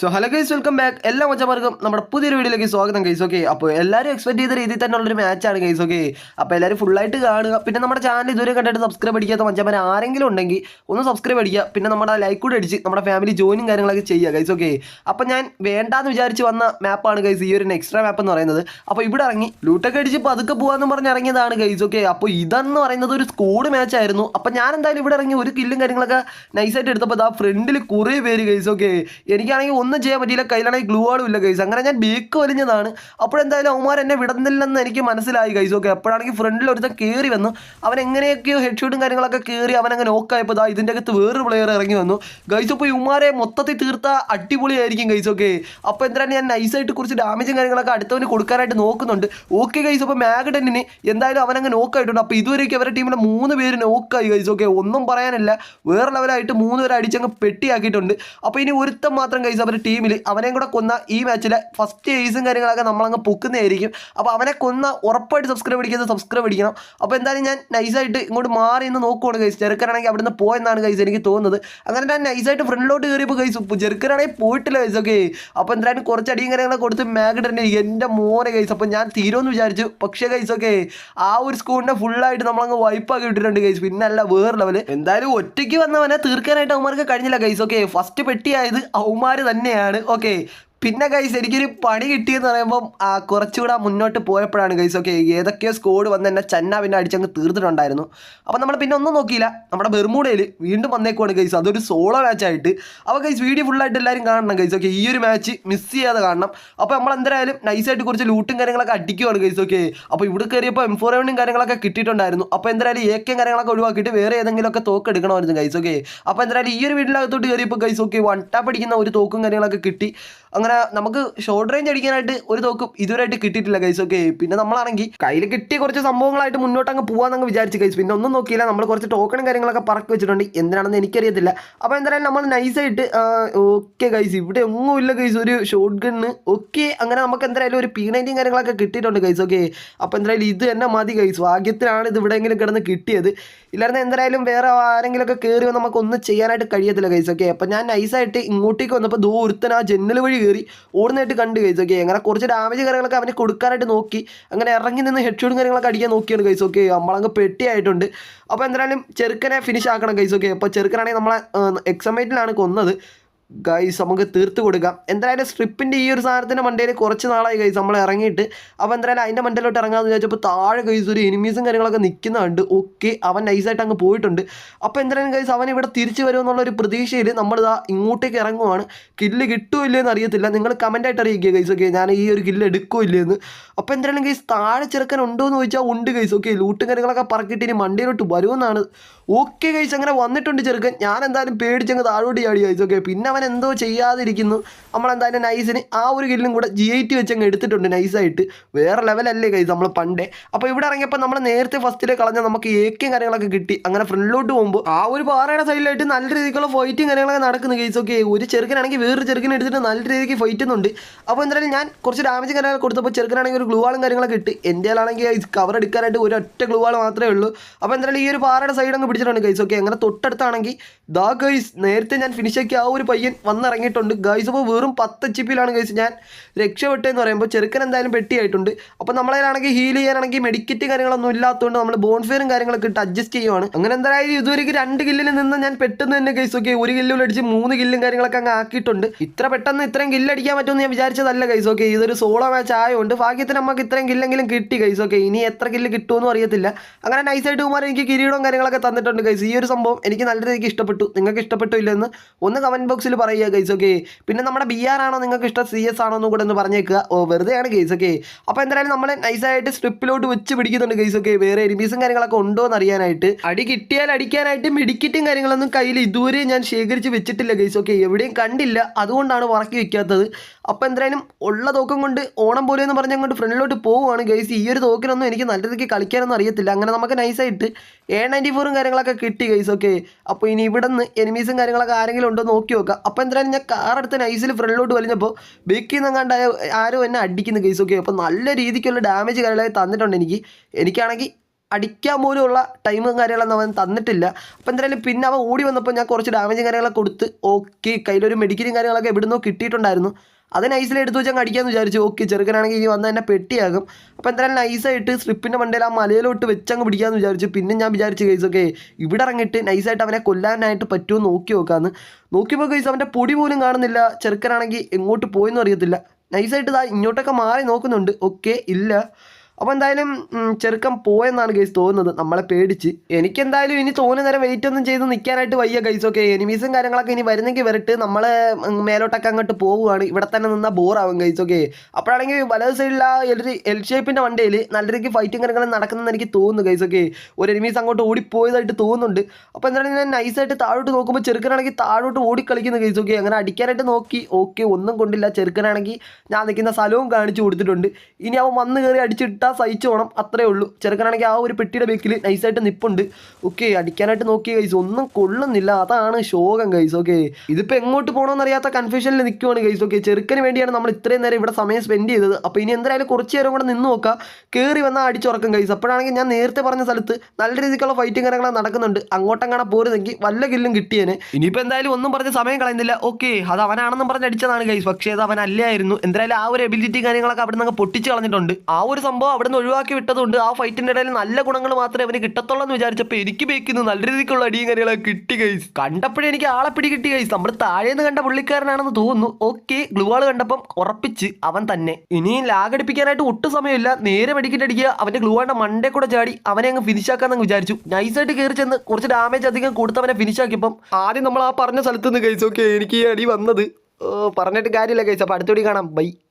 So hello guys welcome back എല്ലാ മച്ചമാർക്കും നമ്മുടെ പുതിയൊരു വീഡിയോയിലേക്ക് സ്വാഗതം ഗൈസ് ഓക്കെ അപ്പോൾ എല്ലാവരും എക്സ്പെക്ട് ചെയ്ത രീതിയിൽ തന്നെ ഉള്ളൊരു മാച്ചാണ് ഗൈസ് ഓക്കെ അപ്പോൾ എല്ലാവരും ഫുള്ളായിട്ട് കാണുക. പിന്നെ നമ്മുടെ ചാനൽ ഇതുവരെ കണ്ടിട്ട് സബ്സ്ക്രൈബ് അടിക്കാത്ത മച്ചമാർ ആരെങ്കിലും ഉണ്ടെങ്കിൽ ഒന്ന് സബ്സ്ക്രൈബ് അടിക്കുക. പിന്നെ നമ്മുടെ ലൈക്ക് കൂടെ അടിച്ച് നമ്മുടെ ഫാമിലി ജോയിനും കാര്യങ്ങളൊക്കെ ചെയ്യുക ഗൈസ് ഓക്കെ അപ്പോൾ ഞാൻ വേണ്ടാന്ന് വിചാരിച്ച് വന്ന മാപ്പാണ് ഗൈസ് ഈ ഒരു എക്സ്ട്രാ മാപ്പ് എന്ന് പറയുന്നത്. അപ്പോൾ ഇവിടെ ഇറങ്ങി ലൂട്ടൊക്കെ അടിച്ച് പതുക്കെ പോകാമെന്ന് പറഞ്ഞ് ഇറങ്ങിയതാണ് ഗൈസ് ഓക്കെ അപ്പോൾ ഇതെന്ന് പറയുന്നത് ഒരു സ്കൂഡ് മാച്ച് ആയിരുന്നു. അപ്പോൾ ഞാൻ എന്തായാലും ഇവിടെ ഇറങ്ങി ഒരു കില്ലും കാര്യങ്ങളൊക്കെ നൈസായിട്ട് എടുത്തപ്പോൾ ആ ഫ്രണ്ടിൽ കുറേ പേര് ഗൈസ് ഓക്കെ എനിക്കാണെങ്കിൽ ഒന്നും ചെയ്യാൻ പറ്റിയില്ല. കയ്യിലാണെങ്കിൽ ഗ്ലൂ ആളും ഇല്ല ഗൈസ് അങ്ങനെ ഞാൻ ബേക്ക് വലിഞ്ഞതാണ്. അപ്പോഴെന്തായാലും അവന്മാർ എന്നെ വിടുന്നില്ലെന്ന് എനിക്ക് മനസ്സിലായി ഗൈസ് ഓക്കെ അപ്പോഴാണെങ്കിൽ ഫ്രണ്ടിൽ ഒരുത്തൻ കയറി വന്നു. അവൻ എങ്ങനെയൊക്കെയോ ഹെഡ്ഷൂട്ടും കാര്യങ്ങളൊക്കെ കയറി അവൻ അങ്ങനെ നോക്കായപ്പോൾ ദാ ഇതിന്റെ അകത്ത് വേറൊരു പ്ലെയർ ഇറങ്ങി വന്നു. ഗൈസ് ഇപ്പോൾ ഇവന്മാരെ മൊത്തത്തിൽ തീർത്ത അടിപൊളിയായിരിക്കും ഗൈസ് ഓക്കെ അപ്പോൾ എന്തായാലും ഞാൻ നൈസായിട്ട് കുറച്ച് ഡാമേജും കാര്യങ്ങളൊക്കെ അടുത്തവന് കൊടുക്കാനായിട്ട് നോക്കുന്നുണ്ട്. ഓക്കെ ഗൈസ് അപ്പോൾ മാഗഡനിന് എന്തായാലും അവനങ്ങ് നോക്കായിട്ടുണ്ട് അപ്പോൾ ഇതുവരെയൊക്കെ അവരുടെ ടീമിലെ മൂന്ന് പേര് നോക്കായി ഗൈസ് ഓക്കെ ഒന്നും പറയാനില്ല. വേറെ ലെവലായിട്ട് മൂന്ന് പേര് അടിച്ചങ്ങ് പെട്ടിയാക്കിയിട്ടുണ്ട്. അപ്പോൾ ഇനി ഒരുത്തം മാത്രം ഗൈസ് അവരുടെ ടീമിൽ അവനെയും കൂടെ കൊന്ന ഈ മാച്ചിലെ ഫസ്റ്റ് ഏസും കാര്യങ്ങളൊക്കെ നമ്മളങ്ങ് പൊക്കുന്നതായിരിക്കും. അപ്പോൾ അവനെ കൊന്ന ഉറപ്പായിട്ട് സബ്സ്ക്രൈബ് അടിക്കുന്നത് സബ്സ്ക്രൈബ് അടിക്കണം. അപ്പോൾ എന്തായാലും ഞാൻ നൈസായിട്ട് ഇങ്ങോട്ട് മാറി നിന്ന് നോക്കുവാണ് കൈസ് ചെറുക്കനാണെങ്കിൽ അവിടുന്ന് പോയെന്നാണ് കൈസ് എനിക്ക് തോന്നുന്നത്. അങ്ങനെ ഞാൻ നൈസായിട്ട് ഫ്രണ്ടിലോട്ട് കയറിയപ്പോൾ കൈസ് ചെറുക്കനാണെങ്കിൽ പോയിട്ടില്ല കൈസ് ഓക്കെ അപ്പോൾ എന്തായാലും കുറച്ച് അടിയും കാര്യങ്ങളൊക്കെ കൊടുത്ത് മാഗഡന്നെ എന്റെ മോനെ കൈസ് അപ്പോൾ ഞാൻ തീരുമെന്ന് വിചാരിച്ചു. പക്ഷേ കൈസ് ഓക്കെ ആ ഒരു സ്കൂളിനെ ഫുള്ളായിട്ട് നമ്മളങ്ങ് വൈപ്പാക്കി ഇട്ടിട്ടുണ്ട് കൈസ് പിന്നെ അല്ല വേറെ ലെവൽ എന്തായാലും ഒറ്റയ്ക്ക് വന്നവനെ തീർക്കാനായിട്ട് അവന്മാർക്ക് കഴിഞ്ഞില്ല കൈസ് ഓക്കെ ഫസ്റ്റ് പെട്ടിയായത് അവന്മാർ തന്നെയാണ്. ഓക്കെ പിന്നെ ഗൈസ് എനിക്കൊരു പണി കിട്ടിയെന്ന് പറയുമ്പം ആ, കുറച്ചുകൂടെ മുന്നോട്ട് പോയപ്പോഴാണ് ഗൈസ് ഓക്കെ ഏതൊക്കെയോ സ്കോഡ് വന്ന് എന്നെ ചന്ന പിന്നെ അടിച്ചങ്ങ് തീർത്തിട്ടുണ്ടായിരുന്നു. അപ്പോൾ നമ്മൾ പിന്നെ ഒന്നും നോക്കിയില്ല. നമ്മുടെ ബെർമൂഡയിൽ വീണ്ടും വന്നേക്കുവാണ് ഗൈസ് അതൊരു സോളോ മാച്ചായിട്ട് അപ്പോൾ ഗൈസ് വീഡിയോ ഫുള്ളായിട്ട് എല്ലാവരും കാണണം ഗൈസ് ഓക്കെ ഈ ഒരു മാച്ച് മിസ് ചെയ്യാതെ കാണണം. അപ്പോൾ നമ്മൾ എന്തായാലും നൈസായിട്ട് കുറച്ച് ലൂട്ടും കാര്യങ്ങളൊക്കെ അടിക്കുവാണ് ഗൈസ് ഓക്കെ അപ്പോൾ ഇവിടെ കയറിയപ്പോൾ എം ഫോർ എവണും കാര്യങ്ങളൊക്കെ കിട്ടിയിട്ടുണ്ടായിരുന്നു. അപ്പോൾ എന്തായാലും ഏക്കയും കാര്യങ്ങളൊക്കെ ഒഴിവാക്കിയിട്ട് വേറെ ഏതെങ്കിലുമൊക്കെ തോക്ക് എടുക്കണമായിരുന്നു ഗൈസ് ഓക്കെ അപ്പോൾ എന്തായാലും ഈ ഒരു വീടിനകത്തോട്ട് കയറിയപ്പോൾ ഗൈസ് ഓക്കെ വൺ ടാപ്പ് അടിക്കുന്ന ഒരു തോക്കും കാര്യങ്ങളൊക്കെ കിട്ടി. അങ്ങനെ നമുക്ക് ഷോർട്ട് റേഞ്ച് അടിക്കാനായിട്ട് ഒരു തോക്കും ഇതുവരെയായിട്ട് കിട്ടിയിട്ടില്ല ഗൈസ് ഓക്കെ പിന്നെ നമ്മളാണെങ്കിൽ കയ്യിൽ കിട്ടിയ കുറച്ച് സംഭവങ്ങളായിട്ട് മുന്നോട്ട് അങ്ങ് പോകാമെന്നങ്ങ് വിചാരിച്ചു ഗൈസ് പിന്നെ ഒന്നും നോക്കിയില്ല. നമ്മൾ കുറച്ച് ടോക്കണും കാര്യങ്ങളൊക്കെ പറക്കി വെച്ചിട്ടുണ്ട്. എന്തിനാണെന്ന് എനിക്കറിയത്തില്ല. അപ്പോൾ എന്തായാലും നമ്മൾ നൈസായിട്ട് ഓക്കെ ഗൈസ് ഇവിടെ ഒന്നും ഇല്ല ഗൈസ് ഒരു ഷോർട്ട് ഗണ്ണ് ഓക്കെ അങ്ങനെ നമുക്ക് എന്തായാലും ഒരു പി കാര്യങ്ങളൊക്കെ കിട്ടിയിട്ടുണ്ട് ഗൈസ് ഓക്കെ അപ്പോൾ എന്തായാലും ഇത് തന്നെ മതി ഗൈസ് ഭാഗ്യത്തിലാണ് ഇത് ഇവിടെ ഇവിടെയെങ്കിലും കിടന്ന് കിട്ടിയത്. ഇല്ലായിരുന്നു എന്തായാലും വേറെ ആരെങ്കിലുമൊക്കെ നമുക്ക് ഒന്നും ചെയ്യാനായിട്ട് കഴിയത്തില്ല ഗൈസ് ഓക്കെ അപ്പോൾ ഞാൻ നൈസായിട്ട് ഇങ്ങോട്ടേക്ക് വന്നപ്പോൾ ദോ ഒരുത്തൻ ആ ജന്നൽ വഴി കയറി ഓടുന്നതായിട്ട് കണ്ട് ഗൈസ് ഓക്കെ അങ്ങനെ കുറച്ച് ഡാമേജ് കാര്യങ്ങളൊക്കെ അവന് കൊടുക്കാനായിട്ട് നോക്കി. അങ്ങനെ ഇറങ്ങി നിന്ന് ഹെഡ് കാര്യങ്ങളൊക്കെ അടിക്കാൻ നോക്കിയാണ് ഗൈസ് ഓക്കെ നമ്മളങ്ങ് പെട്ടിയായിട്ടുണ്ട്. അപ്പോൾ എന്തായാലും ചെറുക്കനെ ഫിനിഷ് ആക്കണം ഗൈസ് ഓക്കെ അപ്പോൾ ചെറുക്കനാണെങ്കിൽ നമ്മളെ എക്സമേറ്റിലാണ് കൊന്നത്. ഗൈസ് നമുക്ക് തീർത്ത് കൊടുക്കാം. എന്തായാലും സ്ട്രിപ്പിന്റെ ഈ ഒരു സാധനത്തിന്റെ മണ്ടയിൽ കുറച്ച് നാളായി ഗൈസ് നമ്മൾ ഇറങ്ങിയിട്ട്. അപ്പോൾ എന്തായാലും അതിന്റെ മണ്ടയിലോട്ട് ഇറങ്ങാമെന്ന് വിചാരിച്ചപ്പോൾ താഴെ ഗൈസ് ഒരു എനിമീസും കാര്യങ്ങളൊക്കെ നിൽക്കുന്നുണ്ട് ഓക്കെ അവൻ നൈസായിട്ട് അങ്ങ് പോയിട്ടുണ്ട്. അപ്പോൾ എന്തായാലും ഗൈസ് അവൻ ഇവിടെ തിരിച്ചു വരുമെന്നുള്ള ഒരു പ്രതീക്ഷയിൽ നമ്മൾ നമ്മളിതാ ഇങ്ങോട്ടേക്ക് ഇറങ്ങുവാണ്. കില്ല് കിട്ടുമോ ഇല്ലയെന്ന് അറിയത്തില്ല. നിങ്ങൾ കമന്റായിട്ട് അറിയിക്കുക ഗൈസ് ഓക്കെ ഞാൻ ഈ ഒരു കില്ല് എടുക്കുമോ ഇല്ലയെന്ന് അപ്പോൾ എന്തായാലും ഗൈസ് താഴെ ചെറുക്കൻ ഉണ്ടോ എന്ന് ചോദിച്ചാൽ ഉണ്ട് ഗൈസ് ഓക്കെ ലൂട്ടും കാര്യങ്ങളൊക്കെ പറക്കിയിട്ട് ഇനി മണ്ടയിലോട്ട് വരുമെന്നാണ്. ഓക്കെ ഗൈസ് അങ്ങനെ വന്നിട്ടുണ്ട് ചെറുക്കൻ. ഞാൻ എന്തായാലും പേടിച്ചങ്ങ് താഴോട്ട് ചാടി ഗൈസ് ഓക്കെ പിന്നെ അവൻ എന്തോ ചെയ്യാതിരിക്കുന്നു. നമ്മളെന്തായാലും നൈസിന് ആ ഒരു കില്ലും കൂടെ ജി ഐ ടി വെച്ചങ്ങ് എടുത്തിട്ടുണ്ട് നൈസായിട്ട് വേറെ ലെവലല്ലേ കൈസ് നമ്മൾ പണ്ടേ. അപ്പോൾ ഇവിടെ ഇറങ്ങിയപ്പോൾ നമ്മൾ നേരത്തെ ഫസ്റ്റിലെ കളഞ്ഞ നമുക്ക് ഏക്കും കാര്യങ്ങളൊക്കെ കിട്ടി. അങ്ങനെ ഫ്രണ്ടിലോട്ട് പോകുമ്പോൾ ആ ഒരു പാറയുടെ സൈഡിലായിട്ട് നല്ല രീതിക്കുള്ള ഫൈറ്റും കാര്യങ്ങളൊക്കെ നടക്കുന്നു കേസ് ഓക്കെ ഒരു ചെറുക്കനാണെങ്കിൽ വേറൊരു ചെറുക്കനെ എടുത്തിട്ട് നല്ല രീതിക്ക് ഫൈറ്റുന്നുണ്ട് അപ്പോൾ എന്തായാലും ഞാൻ കുറച്ച് ഡാമേജ് കാര്യങ്ങൾ കൊടുത്തപ്പോൾ ചെറുക്കനാണെങ്കിൽ ഒരു ഗ്ലൂവാളും കാര്യങ്ങളൊക്കെ കിട്ടി എന്റെ ആളാണെങ്കിൽ കവർ എടുക്കാനായിട്ട് ഒരു ഒറ്റ ഗ്ലൂ ആൾ മാത്രമേ ഉള്ളൂ. അപ്പോൾ എന്തായാലും ഈ ഒരു പാറയുടെ സൈഡ് അങ്ങ് പിടിച്ചിട്ടുണ്ട് കൈസ് ഓക്കെ അങ്ങനെ തൊട്ടടുത്താണെങ്കിൽ ദാ കൈസ് നേരത്തെ ഞാൻ ഫിനിഷ് ആക്കി ആ ഒരു പയ്യൻ വന്നിറങ്ങിയിട്ടുണ്ട്. ഗൈസ് അപ്പോൾ വെറും പത്ത് എച്ച് പിയിലാണ് ഗൈസ് ഞാൻ രക്ഷപ്പെട്ടെന്ന് പറയുമ്പോൾ ചെറുക്കൻ എന്തായാലും പെട്ടിയായിട്ടുണ്ട്. അപ്പോൾ നമ്മളതിലാണെങ്കിൽ ഹീൽ ചെയ്യാനാണെങ്കിൽ മെഡിക്കറ്റ് കാര്യങ്ങളൊന്നും ഇല്ലാത്തതുകൊണ്ട് നമ്മൾ ബോൺഫെയറും കാര്യങ്ങളൊക്കെ ഇട്ട് അഡ്ജസ്റ്റ് ചെയ്യുവാണ്. അങ്ങനെ എന്തായാലും ഇതുവരെയ്ക്ക് രണ്ട് കില്ലിൽ നിന്ന് ഞാൻ പെട്ടെന്ന് തന്നെ ഗൈസ് ഓക്കെ ഒരു കില്ലിൽ അടിച്ച് മൂന്ന് കില്ലും കാര്യങ്ങളൊക്കെ അങ്ങ് ആക്കിയിട്ടുണ്ട്. ഇത്ര പെട്ടെന്ന് ഇത്രയും കില്ല് അടിക്കാൻ പറ്റുമെന്ന് ഞാൻ വിചാരിച്ചതല്ല ഗൈസ് ഓക്കെ ഇതൊരു സോളോ മാച്ച് ആയതുകൊണ്ട് ഭാഗ്യത്തിന് നമുക്ക് ഇത്രയും കില്ലെങ്കിലും കിട്ടി ഗൈസ് ഓക്കെ ഇനി എത്ര കില്ല് കിട്ടുമെന്നും അറിയത്തില്ല. അങ്ങനെ നൈസായിട്ട് കുമാർ എനിക്ക് കിരീടവും കാര്യങ്ങളൊക്കെ തന്നിട്ടുണ്ട് ഗൈസ് ഈ ഒരു സംഭവം എനിക്ക് നല്ല രീതിക്ക് ഇഷ്ടപ്പെട്ടു. നിങ്ങൾക്ക് ഇഷ്ടപ്പെട്ടു ഇല്ലെന്ന് ഒന്ന് കമന്റ് ബോക്സിൽ പറയുക ഗൈസ് ഓക്കെ പിന്നെ നമ്മുടെ ബി ആർ ആണോ നിങ്ങൾക്ക് ഇഷ്ടം സി എസ് ആണോ എന്നും കൂടെ ഒന്ന് പറഞ്ഞേക്കുക. ഓ വെറുതെയാണ് ഗൈസ് ഓക്കെ അപ്പോൾ എന്തായാലും നമ്മൾ നൈസായിട്ട് സ്ട്രിപ്പിലോട്ട് വെച്ച് പിടിക്കുന്നുണ്ട് ഗൈസ് ഓക്കെ വേറെ എനിമീസും കാര്യങ്ങളൊക്കെ ഉണ്ടോ എന്ന് അറിയാനായിട്ട്. അടി കിട്ടിയാൽ അടിക്കാനായിട്ട് മെഡിക്കറ്റും കാര്യങ്ങളൊന്നും കയ്യിൽ ഇതുവരെ ഞാൻ ശേഖരിച്ച് വെച്ചിട്ടില്ല ഗൈസ് ഓക്കെ എവിടെയും കണ്ടില്ല. അതുകൊണ്ടാണ് ഉറക്കി വെക്കാത്തത്. അപ്പോൾ എന്തായാലും ഉള്ള തോക്കം കൊണ്ട് ഓണം പോലെ എന്ന് പറഞ്ഞ് അങ്ങോട്ട് ഫ്രണ്ടിലോട്ട് പോവുകയാണ് ഗൈസ് ഈ ഒരു തോക്കിനൊന്നും എനിക്ക് നല്ല രീതിക്ക് കളിക്കാനൊന്നും അറിയത്തില്ല. അങ്ങനെ നമുക്ക് നൈസായിട്ട് എ നയന്റി ഫോറും കാര്യങ്ങളൊക്കെ കിട്ടി ഗൈസ് ഓക്കെ അപ്പോൾ ഇനി ഇവിടെ നിന്ന് എനിമീസും കാര്യങ്ങളൊക്കെ ആരെങ്കിലും ഉണ്ടോ നോക്കി നോക്കാം. അപ്പോൾ എന്തായാലും ഞാൻ കാർ എടുത്ത് നൈസിൽ ഫ്രണ്ടിലോട്ട് വലിഞ്ഞപ്പോൾ ബേക്കിൽ നിന്ന് കണ്ട ആരോ എന്നെ അടിക്കുന്ന കേസ് ഓക്കെ അപ്പോൾ നല്ല രീതിക്കുള്ള ഡാമേജ് കാര്യങ്ങളൊക്കെ തന്നിട്ടുണ്ട് എനിക്ക്. എനിക്കാണെങ്കിൽ അടിക്കാൻ പോലുമുള്ള ടൈമും കാര്യങ്ങളൊന്നും അവൻ തന്നിട്ടില്ല. അപ്പോൾ എന്തായാലും പിന്നെ അവൻ ഓടി വന്നപ്പോൾ ഞാൻ കുറച്ച് ഡാമേജും കാര്യങ്ങളൊക്കെ കൊടുത്ത് ഓക്കെ കയ്യിലൊരു മെഡിക്കലും കാര്യങ്ങളൊക്കെ എവിടുന്നോ കിട്ടിയിട്ടുണ്ടായിരുന്നു. അത് നൈസിൽ എടുത്ത് വെച്ചാൽ അടിക്കാമെന്ന് വിചാരിച്ചു. ഓക്കെ ചെറുക്കനാണെങ്കിൽ ഇനി വന്ന് തന്നെ പെട്ടിയാകും. അപ്പോൾ എന്തായാലും നൈസായിട്ട് സ്ട്രിപ്പിന്റെ മണ്ടയിൽ ആ മലയിലോട്ട് വെച്ചങ്ങ് പിടിക്കാമെന്ന് വിചാരിച്ചു. പിന്നെ ഞാൻ വിചാരിച്ചു കേസ് ഓക്കെ ഇവിടെ ഇറങ്ങിയിട്ട് നൈസായിട്ട് അവനെ കൊല്ലാനായിട്ട് പറ്റുമോ നോക്കി നോക്കാമെന്ന് നോക്കിയപ്പോൾ കേസ് അവന്റെ പൊടി പോലും കാണുന്നില്ല. ചെറുക്കനാണെങ്കിൽ എങ്ങോട്ട് പോയെന്നും അറിയത്തില്ല. നൈസായിട്ട് ഇതാ ഇങ്ങോട്ടൊക്കെ മാറി നോക്കുന്നുണ്ട്. ഓക്കെ ഇല്ല. അപ്പോൾ എന്തായാലും ചെറുക്കം പോയെന്നാണ് ഗൈസ് തോന്നുന്നത്. നമ്മളെ പേടിച്ച്. എനിക്കെന്തായാലും ഇനി തോന്നുന്ന നേരം വെയിറ്റ് ഒന്നും ചെയ്ത് നിൽക്കാനായിട്ട് വയ്യ ഗൈസ് ഓക്കെ എനിമീസും കാര്യങ്ങളൊക്കെ ഇനി വരുന്നെങ്കിൽ വരട്ട്. നമ്മൾ മേലോട്ടൊക്കെ അങ്ങോട്ട് പോവുകയാണ്. ഇവിടെ തന്നെ നിന്നാൽ ബോറാവും ഗൈസ് ഓക്കെ അപ്പോഴാണെങ്കിൽ വലത് സൈഡിൽ ആ എൽ എൽ ഷേപ്പിന്റെ വണ്ടിയിൽ നല്ല രീതിക്ക് ഫൈറ്റും കാര്യങ്ങളും നടക്കുന്നതെന്ന് എനിക്ക് തോന്നുന്നു ഗൈസ് ഓക്കെ ഒരു എനിമീസ് അങ്ങോട്ട് ഓടിപ്പോയതായിട്ട് തോന്നുന്നുണ്ട്. അപ്പോൾ എന്താണെങ്കിൽ ഞാൻ നൈസായിട്ട് താഴോട്ട് നോക്കുമ്പോൾ ചെറുക്കനാണെങ്കിൽ താഴോട്ട് ഓടിക്കളിക്കുന്ന ഗൈസ് ഓക്കെ അങ്ങനെ അടിക്കാനായിട്ട് നോക്കി. ഓക്കെ ഒന്നും കൊണ്ടില്ല. ചെറുക്കനാണെങ്കിൽ ഞാൻ നിൽക്കുന്ന സ്ഥലവും കാണിച്ചു കൊടുത്തിട്ടുണ്ട്. ഇനി അവൻ വന്ന് കയറി അടിച്ചിട്ടാൽ സഹിച്ചു പോകണം അത്രേ ഉള്ളൂ. ചെറുക്കനാണെങ്കിൽ ആ ഒരു പെട്ടിയുടെ ബേക്കിൽ നൈസായിട്ട് നിപ്പുണ്ട്. ഓക്കെ അടിക്കാനായിട്ട് നോക്കിയ ഗൈസ് ഒന്നും കൊള്ളുന്നില്ല. അതാണ് ശോകം ഗൈസ് ഓക്കെ ഇതിപ്പോൾ എങ്ങോട്ട് പോകണമെന്ന് അറിയാത്ത കൺഫ്യൂഷനിൽ നിൽക്കുവാണ് ഗൈസ് ഓക്കെ ചെറുക്കന് വേണ്ടിയാണ് നമ്മൾ ഇത്രയും നേരം ഇവിടെ സമയം സ്പെൻഡ് ചെയ്തത്. അപ്പോൾ ഇനി എന്തായാലും കുറച്ച് നേരം കൂടെ നിന്ന് നോക്കുക കയറി വന്നാൽ അടിച്ചുറക്കും ഗൈസ് അപ്പോഴാണെങ്കിൽ ഞാൻ നേരത്തെ പറഞ്ഞ സ്ഥലത്ത് നല്ല രീതിക്കുള്ള ഫൈറ്റിംഗ് കാര്യങ്ങളും നടക്കുന്നുണ്ട്. അങ്ങോട്ടും കാണാൻ പോരുന്നെങ്കിൽ വല്ല കില്ലും കിട്ടിയേനെ. ഇനിയിപ്പോൾ എന്തായാലും ഒന്നും പറഞ്ഞ് സമയം കളയുന്നില്ല. ഓക്കെ അത് അവനാണെന്നും പറഞ്ഞ് അടിച്ചതാണ് ഗൈസ് പക്ഷേ അത് അവൻ അല്ലായിരുന്നു എന്തായാലും ആ ഒരു എബിലിറ്റി കാര്യങ്ങളൊക്കെ അവിടെ നിന്ന് പൊട്ടിച്ച് കളഞ്ഞിട്ടുണ്ട്. ആ ഒരു സംഭവം അവിടെ നിന്ന് ഒഴിവാക്കി വിട്ടതുകൊണ്ട് ആ ഫൈറ്റിന്റെ ഇടയിൽ നല്ല ഗുണങ്ങൾ മാത്രമേ അവന് കിട്ടത്തുള്ളൂ എന്ന് വിചാരിച്ചപ്പോൾ എനിക്ക് ബേക്കുന്നു നല്ല രീതിക്കുള്ള അടിയും കാര്യങ്ങളൊക്കെ കിട്ടി കൈസ് കണ്ടപ്പോഴേ എനിക്ക് ആളെ പിടി കിട്ടി കൈസ് നമ്മൾ താഴേന്ന് കണ്ട പുള്ളിക്കാരനാണെന്ന് തോന്നുന്നു. ഓക്കെ ഗ്ലൂവാൾ കണ്ടപ്പം ഉറപ്പിച്ച് അവൻ തന്നെ. ഇനിയും ലാഗടിപ്പിക്കാനായിട്ട് ഒട്ടും സമയമില്ല. നേരെ മെഡിക്കറ്റ് അടിക്കുക. അവന്റെ ഗ്ലൂവാളിന്റെ മണ്ടേ കൂടെ ചാടി അവനെ അങ്ങ് ഫിനിഷ് ആക്കാന്ന് വിചാരിച്ചു. നൈസായിട്ട് കയറി ചെന്ന് കുറച്ച് ഡാമേജ് അധികം കൊടുത്തവനെ ഫിനിഷ് ആക്കിയപ്പം ആദ്യം നമ്മൾ ആ പറഞ്ഞ സ്ഥലത്ത് നിന്ന് കഴിച്ചു ഓക്കെ എനിക്ക് ഈ അടി വന്നത്. പറഞ്ഞിട്ട് കാര്യമില്ല കഴിച്ചു അപ്പോൾ അടുത്തോടി കാണാം. ബൈ